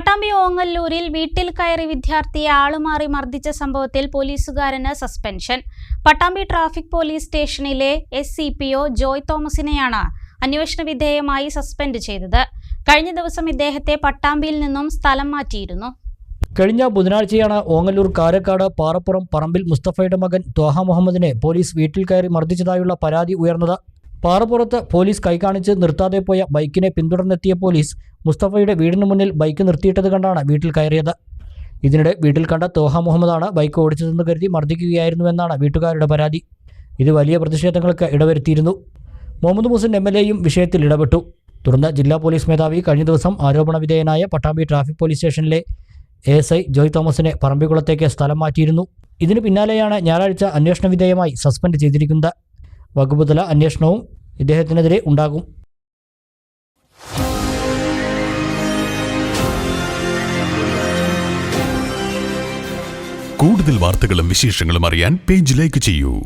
പട്ടാമ്പി ഓങ്ങല്ലൂരിൽ വീട്ടിൽ കയറി വിദ്യാർത്ഥിയെ ആളുമാറി മർദ്ദിച്ച സംഭവത്തിൽ പോലീസുകാരന് സസ്പെൻഷൻ. പട്ടാമ്പി ട്രാഫിക് പോലീസ് സ്റ്റേഷനിലെ S C P O Joy തോമസിനെയാണ് അന്വേഷണ വിധേയമായി സസ്പെൻഡ് ചെയ്തത്. കഴിഞ്ഞ ദിവസം ഇദ്ദേഹത്തെ പട്ടാമ്പിയിൽ നിന്നും സ്ഥലം മാറ്റിയിരുന്നു. കഴിഞ്ഞ ബുധനാഴ്ചയാണ് ഓങ്ങല്ലൂർ കാരക്കാട് പാറപ്പുറം പറമ്പിൽ മുസ്തഫയുടെ മകൻ ത്വാഹ മുഹമ്മദിനെ പോലീസ് വീട്ടിൽ കയറി മർദ്ദിച്ചതായുള്ള പരാതി ഉയർന്നത് പാറപ്പുറത്ത് പോലീസ് കൈകാണിച്ച് നിർത്താതെ പോയ ബൈക്കിനെ പിന്തുടർന്നെത്തിയ പോലീസ് മുസ്തഫയുടെ വീടിന് മുന്നിൽ ബൈക്ക് നിർത്തിയിട്ടത് കണ്ടാണ് വീട്ടിൽ കയറിയത്. ഇതിനിടെ വീട്ടിൽ കണ്ട തോഹ മുഹമ്മദാണ് ബൈക്ക് ഓടിച്ചതെന്ന് കരുതി മർദ്ദിക്കുകയായിരുന്നുവെന്നാണ് വീട്ടുകാരുടെ പരാതി. ഇത് വലിയ പ്രതിഷേധങ്ങൾക്ക് ഇടവരുത്തിയിരുന്നു. മുഹമ്മദ് മുസിൻ എം എൽ എയും വിഷയത്തിൽ ഇടപെട്ടു. തുടർന്ന് ജില്ലാ പോലീസ് മേധാവി കഴിഞ്ഞ ദിവസം ആരോപണ വിധേയനായ പട്ടാമ്പി ട്രാഫിക് പോലീസ് സ്റ്റേഷനിലെ എസ് ഐ ജോയ് തോമസിനെ പറമ്പിക്കുളത്തേക്ക് സ്ഥലം മാറ്റിയിരുന്നു. ഇതിനു പിന്നാലെയാണ് ഞായറാഴ്ച അന്വേഷണ വിധേയമായി സസ്പെൻഡ് ചെയ്തിരിക്കുന്നത്. വകുപ്പുതല അന്വേഷണവും ഇദ്ദേഹത്തിനെതിരെ ഉണ്ടാകും. കൂടുതൽ വാർത്തകളും വിശേഷങ്ങളും അറിയാൻ പേജ് ലൈക്ക് ചെയ്യൂ.